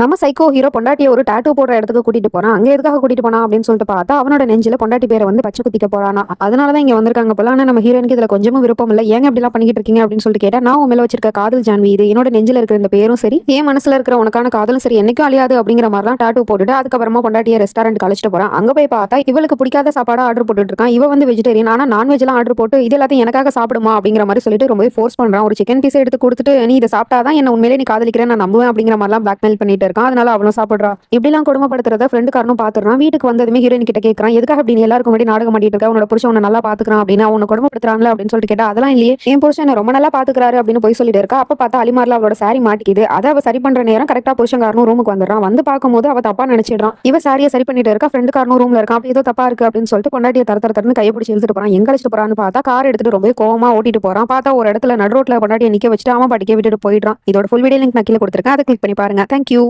நம்ம psycho hero பொண்டாட்டியை ஒரு டாட்டூ போடுற இடத்துக்கு கூட்டிட்டு போறான். அங்க எதுக்காக கூட்டிட்டு போனா அப்படின்னு சொல்லிட்டு பார்த்தா அவனோட நெஞ்சில பொண்டாட்டி பேரை வந்து பச்சை குத்திக்க போறானா. அதனாலதான் இங்க வந்திருக்காங்க போல. ஆனா நம்ம ஹீரோனுக்கு இதுல கொஞ்சமும் விருப்பம் இல்ல. ஏங்க இப்படி எல்லாம் இருக்கீங்க அப்படின்னு சொல்லிட்டு கேட்டா நான் உன் மேல வச்சிருக்க காதல் ஜான்வி இது என்னோட நெஞ்சில இருக்கிற இந்த பேரும் சரி என் மனசுல இருக்கிற உனக்கான காதலும் சரி என்னைக்கும் அழியாது அப்படிங்கிற மாதிரிலாம் டாட்டூ போட்டுட்டு அதுக்கப்புறமா பொண்டாட்டியை ரெஸ்டாரண்ட் அழைச்சிட்டு போறான். அங்க போய் பார்த்தா இவளுக்கு பிடிக்காத சாப்பாடு ஆர்டர் போட்டுட்டு இருக்கான். இவ வந்து வெஜிடேரியன் ஆனா நான்வெஜ் எல்லாம் ஆர்டர் போட்டு இது எல்லாத்தையும் எனக்காக சாப்பிடுமா அப்படிங்கிற மாதிரி சொல்லிட்டு ரொம்ப ஃபோர்ஸ் பண்றான். ஒரு சிக்கன் பீஸ் எடுத்து கொடுத்துட்டு நீ இதை சாப்பிட்டாதான் என்ன உண்மையிலே நீ காதலிக்கிறேன் நான் நம்புவேன் அப்படிங்கிற மாதிரிலாம் பிளாக்மெயில் பண்ணிட்டு இருக்கான். அதனால அவளும் சாப்பிட்றா. இப்படிலாம் கொடுமைப்படுத்துறத ஃப்ரெண்டு காரனும் பாத்துறான் வீட்டுக்கு வந்ததுமே ஹீரோயின் கிட்ட கேட்கறான் எதுக்காக அப்படி நீ எல்லாருக்கும் முன்னாடி நாடகம் பண்ணிட்டு இருக்க? உன்னோட புருஷன் உன்னை நல்லா பாத்துக்கிறான் அப்படின்னு அவனை கொடுமைப்படுத்துறாங்களா அப்படின்னு சொல்லிட்டு கேட்டா அதெல்லாம் இல்லையே. என் புருஷன் ரொம்ப நல்லா பாத்துக்கிறாரு அப்படின்னு போய் சொல்லிட்டு இருக்கா. அப்ப பார்த்தா அலிமார்ல அவளோட சாரி மாட்டிக்குது. அதை அவ சரி பண்ற நேரம் கரெக்டா புருஷன்காரனும் ரூமுக்கு வந்துடுறான். வந்து பார்க்கும்போது அவ தப்பா நினைச்சிடுறான். இவ சாரியை சரி பண்ணிட்டு இருக்கா. ஃப்ரெண்டு காரனும் ரூம்ல இருக்கான். அப்படி ஏதோ தப்பா இருக்கு அப்படின்னு சொல்லிட்டு கொண்டாட்டிய தர தரன்னு கையை பிடிச்சி இழுத்துட்டு போறான். எங்க அழைச்சிட்டு போறான்னு பார்த்தா கார் எடுத்துட்டு ரொம்ப கோவமா ஓட்டிட்டு போறான். பார்த்தா ஒரு இடத்துல நடு ரோட்ல கொண்டாட்டிய நிக்க வச்சுட்டு அவன் படிக்க விட்டுட்டு போயிடுறான். இதோட ஃபுல் வீடியோ லிங்க் நான் கீழே கொடுத்துருக்கேன். அதை கிளிக் பண்ணி பாருங்க. தேங்க்யூ